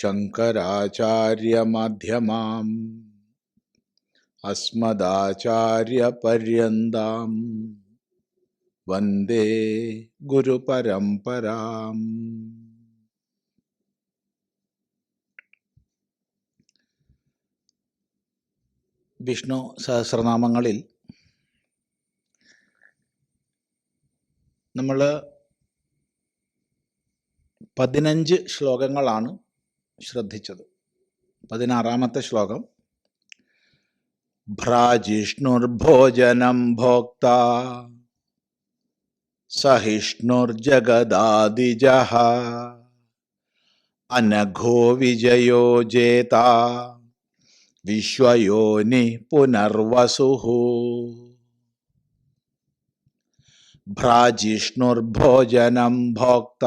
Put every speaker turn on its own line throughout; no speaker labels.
ശങ്കരാചാര്യമധ്യമാം. അസ്മദാചാര്യപര്യന്താം. വന്ദേ ഗുരുപരംപരാം വിഷ്ണു സഹസ്രനാമങ്ങളിൽ നമ്മൾ പതിനഞ്ച് ശ്ലോകങ്ങളാണ് ശ്രദ്ധിച്ചത്. പതിനാറാമത്തെ ശ്ലോകം. ഭ്രാജിഷ്ണുർഭോജനം ഭോക്ത സഹിഷ്ണുർജഗദാദിജ അനഘോ വിജയോ ജേത വിശ്വയോനി പുനർവസു ഭ്രാജിഷ്ണുർഭോജനം ഭോക്ത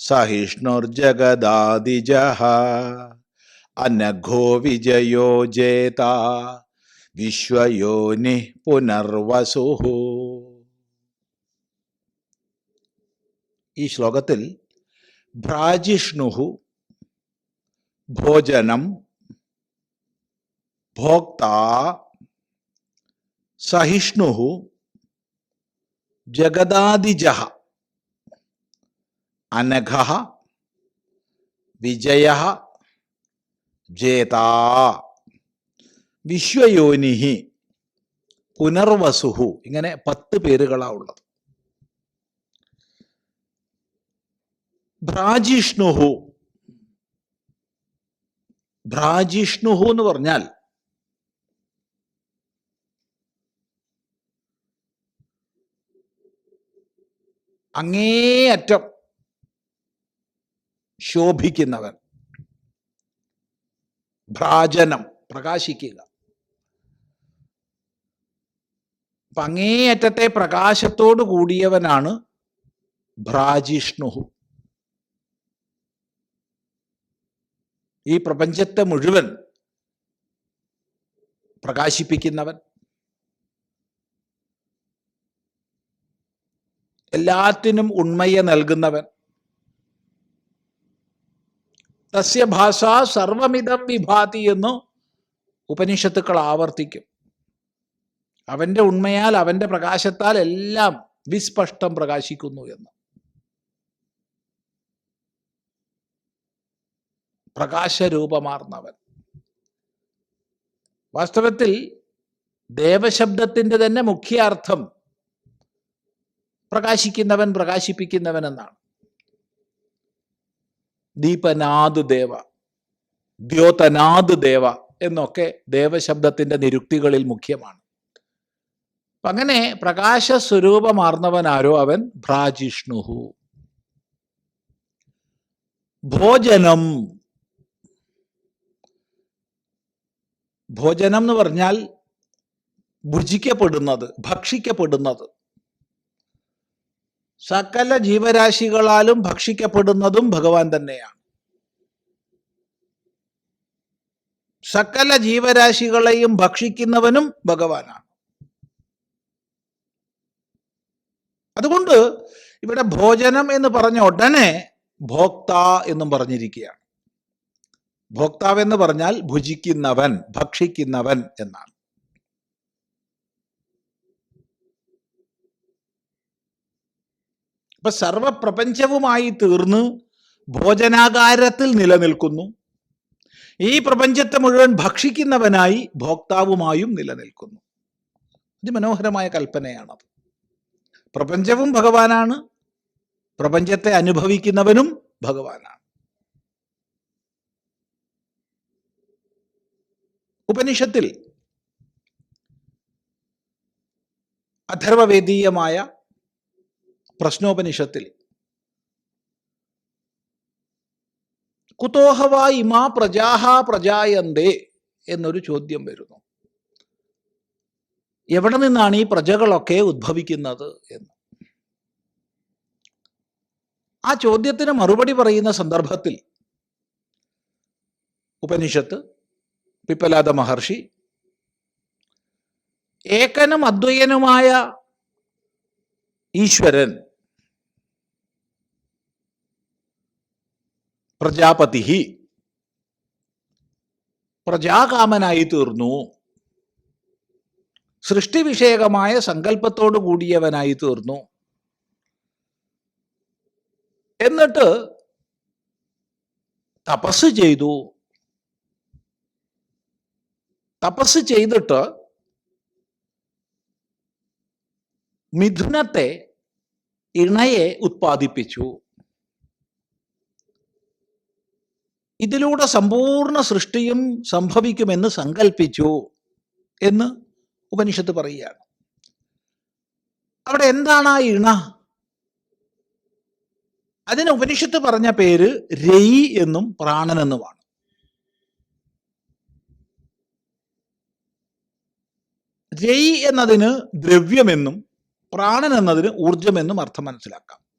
സഹിഷ്ണുർജഗദാദിജ അനഘോ വിജയോ ജേത വിശ്വയോനി പുനർവസു ഈ ശ്ലോകത്തിൽ ഭ്രാജിഷ്ണു ഭോജനം ഭോക്ത സഹിഷ്ണു ജഗദാദിജ അനഘ വിജയ ജേതാ വിശ്വയോനിഹി പുനർവസുഹു. ഇങ്ങനെ പത്ത് പേരുകളാ ഉള്ളത്. ഭ്രാജിഷ്ണുഹു. ഭ്രാജിഷ്ണുഹു എന്ന് പറഞ്ഞാൽ അങ്ങേയറ്റം ശോഭിക്കുന്നവൻ. ഭ്രാജനം പ്രകാശിക്കുക. അപ്പൊ അങ്ങേയറ്റത്തെ പ്രകാശത്തോട് കൂടിയവനാണ് ഭ്രാജിഷ്ണുഹു. ഈ പ്രപഞ്ചത്തെ മുഴുവൻ പ്രകാശിപ്പിക്കുന്നവൻ. എല്ലാത്തിനും ഉണ്മയെ നൽകുന്നവൻ. തസ്യ ഭാഷ സർവമിതം വിഭാതി എന്ന് ഉപനിഷത്തുക്കൾ ആവർത്തിക്കും. അവന്റെ ഉണ്മയാൽ അവന്റെ പ്രകാശത്താൽ എല്ലാം വിസ്പഷ്ടം പ്രകാശിക്കുന്നു എന്ന്. പ്രകാശരൂപമാർന്നവൻ. വാസ്തവത്തിൽ ദേവശബ്ദത്തിന്റെ തന്നെ മുഖ്യാർത്ഥം പ്രകാശിക്കുന്നവൻ പ്രകാശിപ്പിക്കുന്നവൻ എന്നാണ്. ദീപനാദ് ദേവ ദ്യോതനാദ് ദേവ എന്നൊക്കെ ദേവശബ്ദത്തിന്റെ നിരുക്തികളിൽ മുഖ്യമാണ്. അങ്ങനെ പ്രകാശ സ്വരൂപമാർന്നവനാരോ അവൻ? ഭ്രാജിഷ്ണുഹു. ഭോജനം. ഭോജനം എന്ന് പറഞ്ഞാൽ ഭുജിക്കപ്പെടുന്നത് ഭക്ഷിക്കപ്പെടുന്നത്. സകല ജീവരാശികളാലും ഭക്ഷിക്കപ്പെടുന്നതും ഭഗവാൻ തന്നെയാണ്. സകല ജീവരാശികളെയും ഭക്ഷിക്കുന്നവനും ഭഗവാനാണ്. അതുകൊണ്ട് ഇവിടെ ഭോജനം എന്ന് പറഞ്ഞ ഉടനെ ഭോക്ത എന്നും പറഞ്ഞിരിക്കുകയാണ്. ഭോക്താവ് എന്ന് പറഞ്ഞാൽ ഭുജിക്കുന്നവൻ ഭക്ഷിക്കുന്നവൻ എന്നാണ്. അപ്പൊ സർവപ്രപഞ്ചവുമായി തീർന്ന് ഭോജനാകാരത്തിൽ നിലനിൽക്കുന്നു. ഈ പ്രപഞ്ചത്തെ മുഴുവൻ ഭക്ഷിക്കുന്നവനായി ഭോക്താവുമായും നിലനിൽക്കുന്നു. അതിമനോഹരമായ കൽപ്പനയാണത്. പ്രപഞ്ചവും ഭഗവാനാണ്. പ്രപഞ്ചത്തെ അനുഭവിക്കുന്നവനും ഭഗവാനാണ്. ഉപനിഷത്തിൽ അഥർവവേദീയമായ പ്രശ്നോപനിഷത്തിൽ. കുതോഹവ ഇമാ പ്രജാഹ പ്രജായന്തേ എന്നൊരു ചോദ്യം വരുന്നു. എവിടെ നിന്നാണ് ഈ പ്രജകളൊക്കെ ഉദ്ഭവിക്കുന്നത് എന്ന്? ആ ചോദ്യത്തിന് മറുപടി പറയുന്ന സന്ദർഭത്തിൽ ഉപനിഷത്ത് പിപ്പലാദ മഹർഷി ഏകനും അദ്വൈയനുമായ ഈശ്വരൻ പ്രജാപതി പ്രജാകാമനായി തീർന്നു. സൃഷ്ടിവിഷയകമായ സങ്കല്പത്തോടു കൂടിയവനായി തീർന്നു. എന്നിട്ട് തപസ് ചെയ്തു. തപസ് ചെയ്തിട്ട് മിഥുനത്തെ ഇണയെ ഉത്പാദിപ്പിച്ചു. ഇതിലൂടെ സമ്പൂർണ സൃഷ്ടിയും സംഭവിക്കുമെന്ന് സങ്കല്പിച്ചു എന്ന് ഉപനിഷത്ത് പറയുകയാണ്. അവിടെ എന്താണ് ആ ഇണ? അതിന് ഉപനിഷത്ത് പറഞ്ഞ പേര് രയി എന്നും പ്രാണൻ എന്നുമാണ്. രയി എന്നതിന് ദ്രവ്യമെന്നും പ്രാണൻ എന്നതിന് ഊർജമെന്നും അർത്ഥം മനസ്സിലാക്കാം.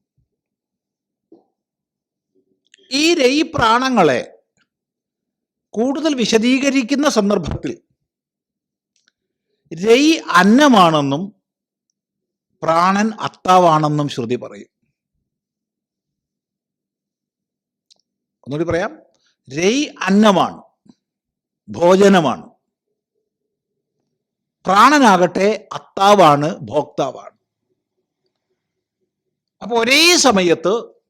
ഈ രയി പ്രാണങ്ങളെ കൂടുതൽ വിശദീകരിക്കുന്ന സന്ദർഭത്തിൽ രയി അന്നമാണെന്നും പ്രാണൻ അത്താവാണെന്നും ശ്രുതി പറയും. ഒന്നുകൂടി പറയാം. രയി അന്നമാണ് ഭോജനമാണ്. പ്രാണനാകട്ടെ അത്താവാണ് ഭോക്താവാണ്. അപ്പോൾ ഒരേ സമയത്ത്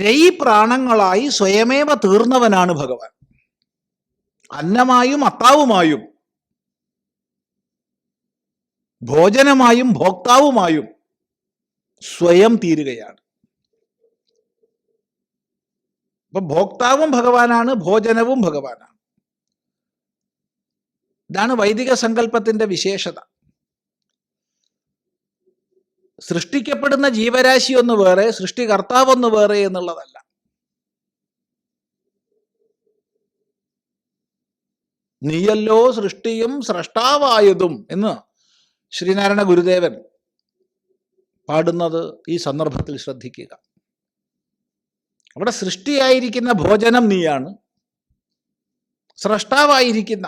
രയി പ്രാണങ്ങളായി സ്വയമേവ തീർന്നവനാണ് ഭഗവാൻ. അന്നമായും അത്താവുമായും ഭോജനമായും ഭോക്താവുമായും സ്വയം തീരുകയാണ്. അപ്പൊ ഭോക്താവും ഭഗവാനാണ് ഭോജനവും ഭഗവാനാണ്. ഇതാണ് വൈദിക സങ്കല്പത്തിന്റെ വിശേഷത. സൃഷ്ടിക്കപ്പെടുന്ന ജീവരാശി ഒന്ന് വേറെ സൃഷ്ടികർത്താവ് ഒന്ന് വേറെ എന്നുള്ളതല്ല. നീയല്ലോ സൃഷ്ടിയും സ്രഷ്ടാവായതും എന്ന് ശ്രീനാരായണ ഗുരുദേവൻ പാടുന്നത് ഈ സന്ദർഭത്തിൽ ശ്രദ്ധിക്കുക. അവിടെ സൃഷ്ടിയായിരിക്കുന്ന ഭോജനം നീയാണ് സ്രഷ്ടാവായിരിക്കുന്ന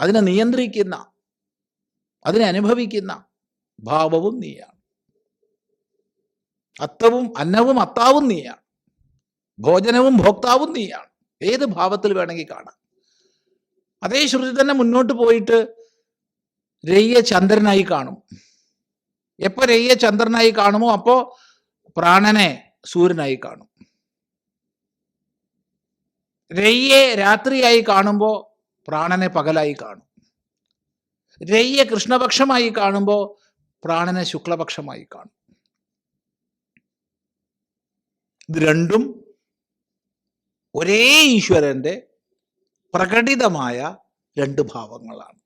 അതിനെ നിയന്ത്രിക്കുന്ന അതിനെ അനുഭവിക്കുന്ന ഭാവവും നീയാണ്. അത്തവും അന്നവും അത്താവും നീയാണ്. ഭോജനവും ഭോക്താവും നീയാണ്. ഏത് ഭാവത്തിൽ വേണമെങ്കിൽ കാണാം. അതേ ശ്രുതി തന്നെ മുന്നോട്ട് പോയിട്ട് രയ്യ ചന്ദ്രനായി കാണും. എപ്പോ രയ്യ ചന്ദ്രനായി കാണുമോ അപ്പോ പ്രാണനെ സൂര്യനായി കാണും. രയ്യെ രാത്രിയായി കാണുമ്പോൾ പ്രാണനെ പകലായി കാണും. രയ്യെ കൃഷ്ണപക്ഷമായി കാണുമ്പോൾ പ്രാണനെ ശുക്ലപക്ഷമായി കാണും. ഇത് രണ്ടും ഒരേ ഈശ്വരന്റെ പ്രകടിതമായ രണ്ട് ഭാവങ്ങളാണ്.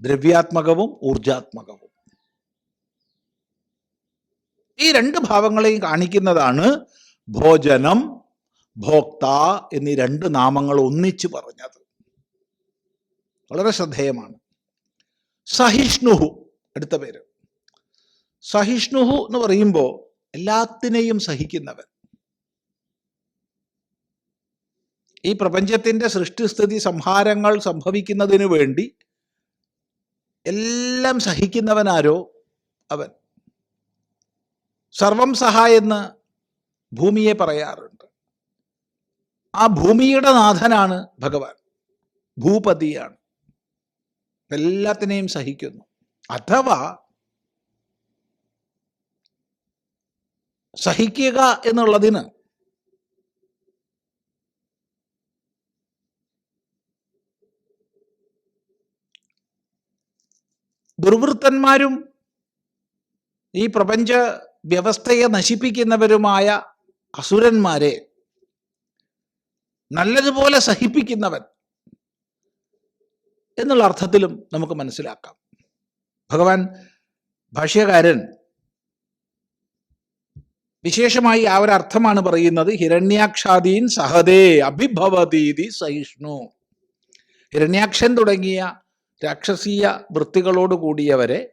ദ്രവ്യാത്മകവും ഊർജാത്മകവും. ഈ രണ്ട് ഭാവങ്ങളെയും കാണിക്കുന്നതാണ് ഭോജനം ഭോക്ത എന്നീ രണ്ട് നാമങ്ങൾ ഒന്നിച്ചു പറഞ്ഞത്. വളരെ ശ്രദ്ധേയമാണ്. സഹിഷ്ണുഹു അടുത്ത പേര്. സഹിഷ്ണുഹു എന്ന് പറയുമ്പോൾ എല്ലാത്തിനെയും സഹിക്കുന്നവൻ. ഈ പ്രപഞ്ചത്തിന്റെ സൃഷ്ടിസ്ഥിതി സംഹാരങ്ങൾ സംഭവിക്കുന്നതിന് വേണ്ടി എല്ലാം സഹിക്കുന്നവനാരോ അവൻ. സർവം സഹായെന്ന് ഭൂമിയെ പറയാറുണ്ട്. ആ ഭൂമിയുടെ നാഥനാണ് ഭഗവാൻ. ഭൂപതിയാണ്. എല്ലാത്തിനെയും സഹിക്കുന്നു. അഥവാ സഹിക്കുക എന്നുള്ളതിന് ദുർവൃത്തന്മാരും ഈ പ്രപഞ്ച വ്യവസ്ഥയെ നശിപ്പിക്കുന്നവരുമായ അസുരന്മാരെ നല്ലതുപോലെ സഹിപ്പിക്കുന്നവൻ എന്നുള്ള അർത്ഥത്തിലും നമുക്ക് മനസ്സിലാക്കാം. ഭഗവാൻ ഭാഷ്യകാരൻ വിശേഷമായി ആ ഒരു അർത്ഥമാണ് പറയുന്നത് ഹിരണ്യാക്ഷാദീൻ സഹദേ അഭിഭവതീതി സഹിഷ്ണു. ഹിരണ്യാക്ഷൻ തുടങ്ങിയ രാക്ഷസീയ വൃത്തികളോട് കൂടിയവരെ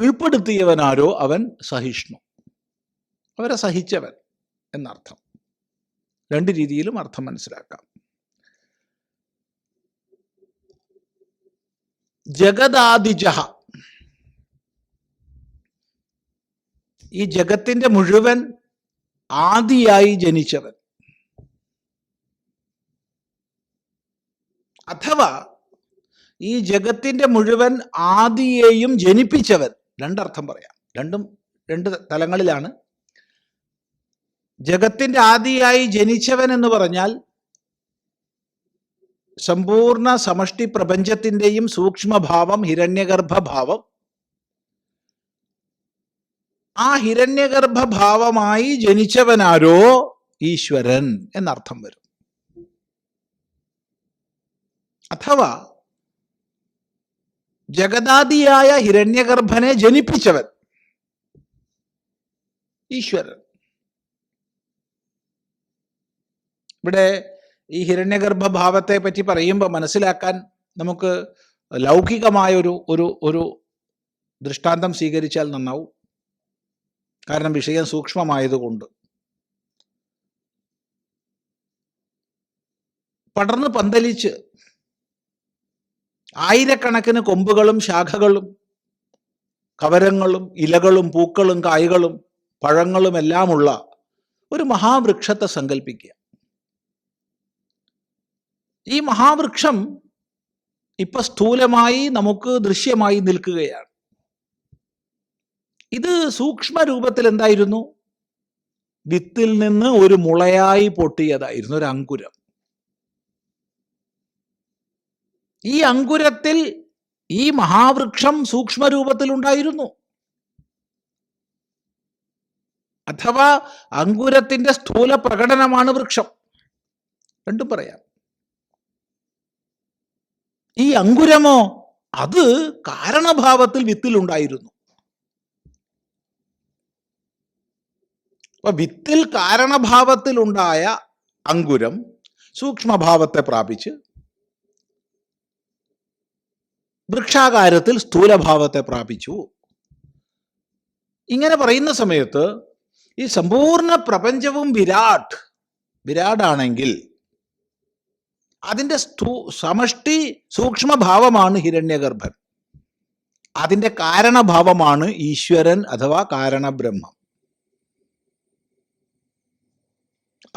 കീഴ്പ്പെടുത്തിയവനാരോ അവൻ സഹിഷ്ണു. അവരെ സഹിച്ചവൻ എന്നർത്ഥം. രണ്ട് രീതിയിലും അർത്ഥം മനസ്സിലാക്കാം. ജഗദാദിജഹ ഈ ജഗത്തിന്റെ മുഴുവൻ ആദിയായി ജനിച്ചവൻ. അഥവാ ഈ ജഗത്തിന്റെ മുഴുവൻ ആദിയെയും ജനിപ്പിച്ചവൻ രണ്ടർത്ഥം പറയാം. രണ്ടും രണ്ട് തലങ്ങളിലാണ്. ജഗത്തിന്റെ ആദിയായി ജനിച്ചവൻ എന്ന് പറഞ്ഞാൽ സമ്പൂർണ സമഷ്ടി പ്രപഞ്ചത്തിന്റെയും സൂക്ഷ്മഭാവം ഹിരണ്യഗർഭഭാവം ആ ഹിരണ്യഗർഭഭാവമായി ജനിച്ചവനാരോ ഈശ്വരൻ എന്നർത്ഥം വരും. അഥവാ ജഗദാദിയായ ഹിരണ്യഗർഭനെ ജനിപ്പിച്ചവൻ ഈശ്വരൻ. ഇവിടെ ഈ ഹിരണ്യഗർഭഭാവത്തെ പറ്റി പറയുമ്പോൾ മനസ്സിലാക്കാൻ നമുക്ക് ലൗകികമായൊരു ഒരു ഒരു ദൃഷ്ടാന്തം സ്വീകരിച്ചാൽ നന്നാവും. കാരണം വിഷയം സൂക്ഷ്മമായതുകൊണ്ട്. പടർന്ന് പന്തലിച്ച് ആയിരക്കണക്കിന് കൊമ്പുകളും ശാഖകളും കവരങ്ങളും ഇലകളും പൂക്കളും കായ്കളും പഴങ്ങളും എല്ലാമുള്ള ഒരു മഹാവൃക്ഷത്തെ സങ്കല്പിക്കുക ഈ മഹാവൃക്ഷം ഇപ്പൊ സ്ഥൂലമായി നമുക്ക് ദൃശ്യമായി നിൽക്കുകയാണ്. ഇത് സൂക്ഷ്മ രൂപത്തിൽ എന്തായിരുന്നു വിത്തിൽ നിന്ന് ഒരു മുളയായി പൊട്ടിയതായിരുന്നു ഒരു അങ്കുരം. ഈ അങ്കുരത്തിൽ ഈ മഹാവൃക്ഷം സൂക്ഷ്മ രൂപത്തിൽ ഉണ്ടായിരുന്നു അഥവാ അങ്കുരത്തിന്റെ സ്ഥൂല പ്രകടനമാണ് വൃക്ഷം. രണ്ടും പറയാം. ഈ അങ്കുരമോ? അത് കാരണഭാവത്തിൽ വിത്തിലുണ്ടായിരുന്നു. അപ്പൊ വിത്തിൽ കാരണഭാവത്തിലുണ്ടായ അങ്കുരം സൂക്ഷ്മഭാവത്തെ പ്രാപിച്ച് വൃക്ഷാകാരത്തിൽ സ്ഥൂലഭാവത്തെ പ്രാപിച്ചു. ഇങ്ങനെ പറയുന്ന സമയത്ത് ഈ സമ്പൂർണ പ്രപഞ്ചവും വിരാട് വിരാടാണെങ്കിൽ അതിന്റെ സ്ഥൂ സമഷ്ടി സൂക്ഷ്മഭാവമാണ് ഹിരണ്യഗർഭൻ. അതിന്റെ കാരണഭാവമാണ് ഈശ്വരൻ അഥവാ കാരണബ്രഹ്മം.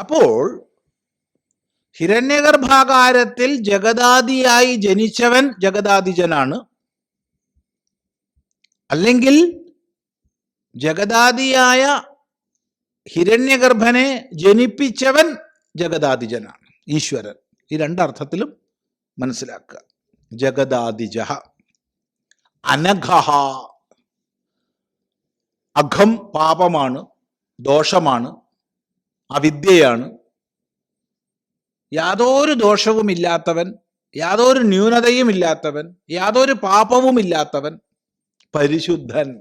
അപ്പോൾ ഹിരണ്യഗർഭാകാരത്തിൽ ജഗദാദിയായി ജനിച്ചവൻ ജഗദാദിജനാണ്. അല്ലെങ്കിൽ ജഗദാദിയായ ഹിരണ്യഗർഭനെ ജനിപ്പിച്ചവൻ ജഗദാദിജനാണ്. ഈശ്വരൻ. ഈ രണ്ടർത്ഥത്തിലും മനസ്സിലാക്കുക. ജഗദാദിജ. അനഘ. അഘം പാപമാണ്. ദോഷമാണ്. അവിദ്യയാണ് യാതൊരു ദോഷവുമില്ലാത്തവൻ യാതൊരു ന്യൂനതയും ഇല്ലാത്തവൻ യാതൊരു പാപവും ഇല്ലാത്തവൻ പരിശുദ്ധൻ.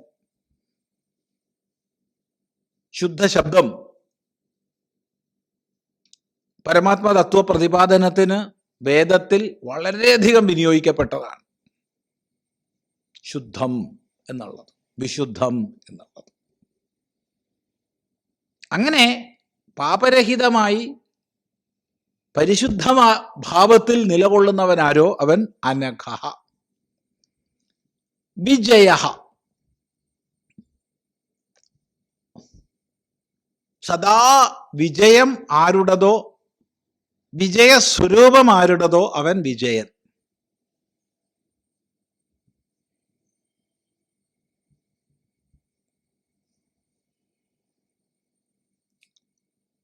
ശുദ്ധ ശബ്ദം പരമാത്മ തത്വ പ്രതിപാദനത്തിന് വേദത്തിൽ വളരെയധികം വിനിയോഗിക്കപ്പെട്ടതാണ്. ശുദ്ധം എന്നുള്ളത് വിശുദ്ധം എന്നുള്ളത്. അങ്ങനെ പാപരഹിതമായി പരിശുദ്ധ ഭാവത്തിൽ നിലകൊള്ളുന്നവനാരോ അവൻ അനഘ വിജയ സദാ വിജയം ആരുടതോ വിജയസ്വരൂപം ആരുടതോ അവൻ വിജയൻ.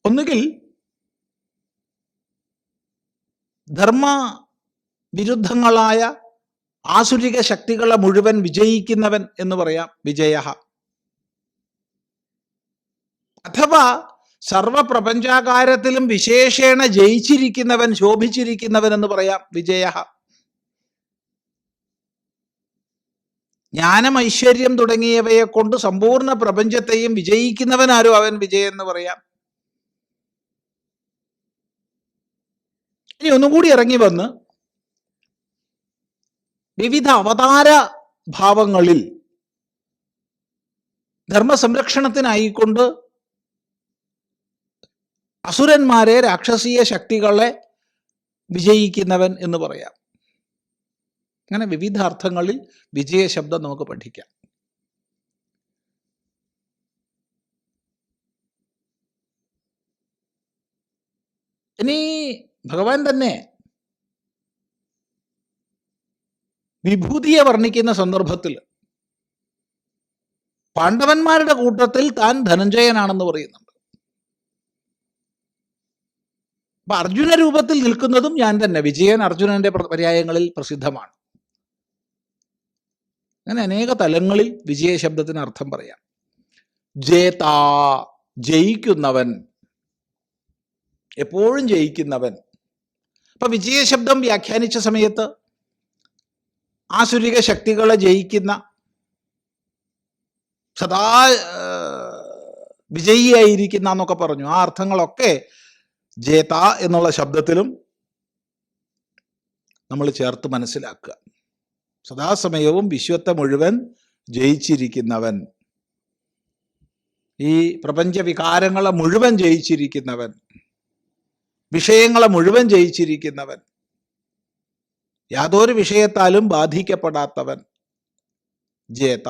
ഒന്നുകിൽ ധർമ്മ വിരുദ്ധങ്ങളായ ആസുരിക ശക്തികളെ മുഴുവൻ വിജയിക്കുന്നവൻ എന്ന് പറയാം വിജയ. അഥവാ സർവപ്രപഞ്ചാകാരത്തിലും വിശേഷേണ ജയിച്ചിരിക്കുന്നവൻ ശോഭിച്ചിരിക്കുന്നവൻ എന്ന് പറയാം വിജയ. ജ്ഞാനം ഐശ്വര്യം തുടങ്ങിയവയെ കൊണ്ട് സമ്പൂർണ പ്രപഞ്ചത്തെയും വിജയിക്കുന്നവനാരോ അവൻ വിജയം എന്ന് പറയാം. ഇനി ഒന്നുകൂടി ഇറങ്ങി വന്ന് വിവിധ അവതാര ഭാവങ്ങളിൽ ധർമ്മസംരക്ഷണത്തിനായിക്കൊണ്ട് അസുരന്മാരെ രാക്ഷസീയ ശക്തികളെ വിജയിക്കുന്നവൻ എന്ന് പറയാം. അങ്ങനെ വിവിധ അർത്ഥങ്ങളിൽ വിജയ ശബ്ദം നമുക്ക് പഠിക്കാം. ഇനി ഭഗവാൻ തന്നെ വിഭൂതിയെ വർണിക്കുന്ന സന്ദർഭത്തിൽ പാണ്ഡവന്മാരുടെ കൂട്ടത്തിൽ താൻ ധനഞ്ജയനാണെന്ന് പറയുന്നുണ്ട്. അപ്പൊ അർജുന രൂപത്തിൽ നിൽക്കുന്നതും ഞാൻ തന്നെ. വിജയൻ അർജുനന്റെ പര്യായങ്ങളിൽ പ്രസിദ്ധമാണ്. അങ്ങനെ അനേക തലങ്ങളിൽ വിജയ ശബ്ദത്തിന് അർത്ഥം പറയാം. ജേതാ ജയിക്കുന്നവൻ. എപ്പോഴും ജയിക്കുന്നവൻ. അപ്പൊ വിജയ ശബ്ദം വ്യാഖ്യാനിച്ച സമയത്ത് ആസുരിക ശക്തികളെ ജയിക്കുന്ന സദാ വിജയിയായിരിക്കുന്ന എന്നൊക്കെ പറഞ്ഞു. ആ അർത്ഥങ്ങളൊക്കെ ജേത എന്നുള്ള ശബ്ദത്തിലും നമ്മൾ ചേർത്ത് മനസ്സിലാക്കുക. സദാസമയവും വിശ്വത്തെ മുഴുവൻ ജയിച്ചിരിക്കുന്നവൻ. ഈ പ്രപഞ്ച വികാരങ്ങളെ മുഴുവൻ ജയിച്ചിരിക്കുന്നവൻ. വിഷയങ്ങളെ മുഴുവൻ ജയിച്ചിരിക്കുന്നവൻ. യാതൊരു വിഷയത്താലും ബാധിക്കപ്പെടാത്തവൻ. ജേത.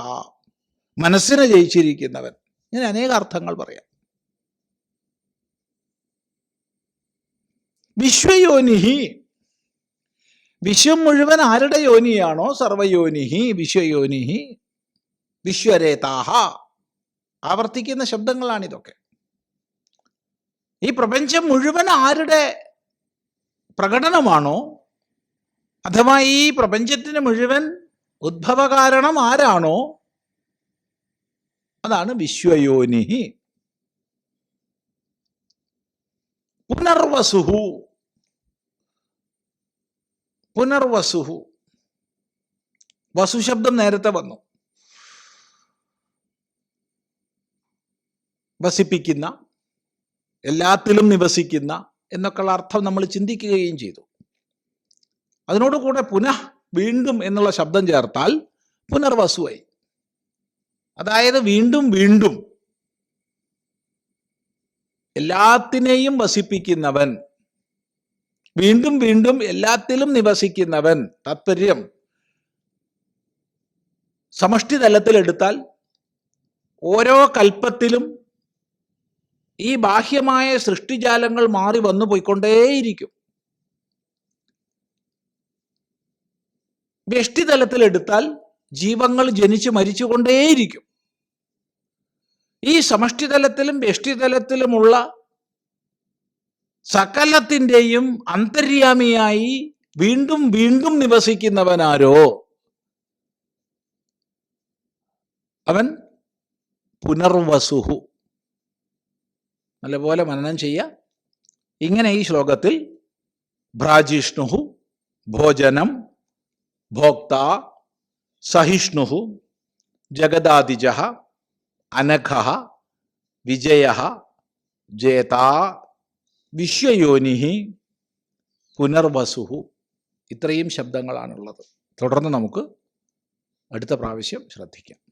മനസ്സിനെ ജയിച്ചിരിക്കുന്നവൻ. ഇങ്ങനെ അനേക അർത്ഥങ്ങൾ പറയാം. വിശ്വയോനിഹി. വിശ്വം മുഴുവൻ ആരുടെ യോനിയാണോ? സർവയോനിഹി വിശ്വയോനിഹി വിശ്വരേതാഹ. ആവർത്തിക്കുന്ന ശബ്ദങ്ങളാണിതൊക്കെ. ഈ പ്രപഞ്ചം മുഴുവൻ ആരുടെ പ്രകടനമാണോ? അഥവാ ഈ പ്രപഞ്ചത്തിന് മുഴുവൻ ഉദ്ഭവകാരണം ആരാണോ? അതാണ് വിശ്വയോനിഹി. പുനർവസുഹു. പുനർവസുഹു. വസു ശബ്ദം നേരത്തെ വന്നു. വസിപ്പിക്കുന്ന എല്ലാത്തിലും നിവസിക്കുന്ന എന്നൊക്കെയുള്ള അർത്ഥം നമ്മൾ ചിന്തിക്കുകയും ചെയ്തു. അതിനോട് കൂടെ പുനഃ വീണ്ടും എന്നുള്ള ശബ്ദം ചേർത്താൽ പുനർവസുവായി. അതായത് വീണ്ടും വീണ്ടും എല്ലാത്തിനെയും വസിപ്പിക്കുന്നവൻ വീണ്ടും വീണ്ടും എല്ലാത്തിലും നിവസിക്കുന്നവൻ താത്പര്യം സമഷ്ടി തലത്തിൽ എടുത്താൽ ഓരോ കൽപ്പത്തിലും ഈ ബാഹ്യമായ സൃഷ്ടിജാലങ്ങൾ മാറി വന്നു പോയിക്കൊണ്ടേയിരിക്കും. വ്യഷ്ടിതലത്തിൽ എടുത്താൽ ജീവങ്ങൾ ജനിച്ച് മരിച്ചുകൊണ്ടേയിരിക്കും. ഈ സമഷ്ടിതലത്തിലും വ്യഷ്ടിതലത്തിലുമുള്ള സകലത്തിന്റെയും അന്തര്യാമിയായി വീണ്ടും വീണ്ടും നിവസിക്കുന്നവനാരോ? അവൻ പുനർവസുഹു. നല്ലപോലെ മനനം ചെയ്യുക. ഇങ്ങനെ ഈ ശ്ലോകത്തിൽ ഭ്രാജിഷ്ണുഹു ഭോജനം ഭോക്ത സഹിഷ്ണുഹു ജഗദാദിജ അനഘ വിജയ ജേത വിശ്വയോനി പുനർവസുഹു. ഇത്രയും ശബ്ദങ്ങളാണുള്ളത്. തുടർന്ന് നമുക്ക് അടുത്ത പ്രാവശ്യം ശ്രദ്ധിക്കാം.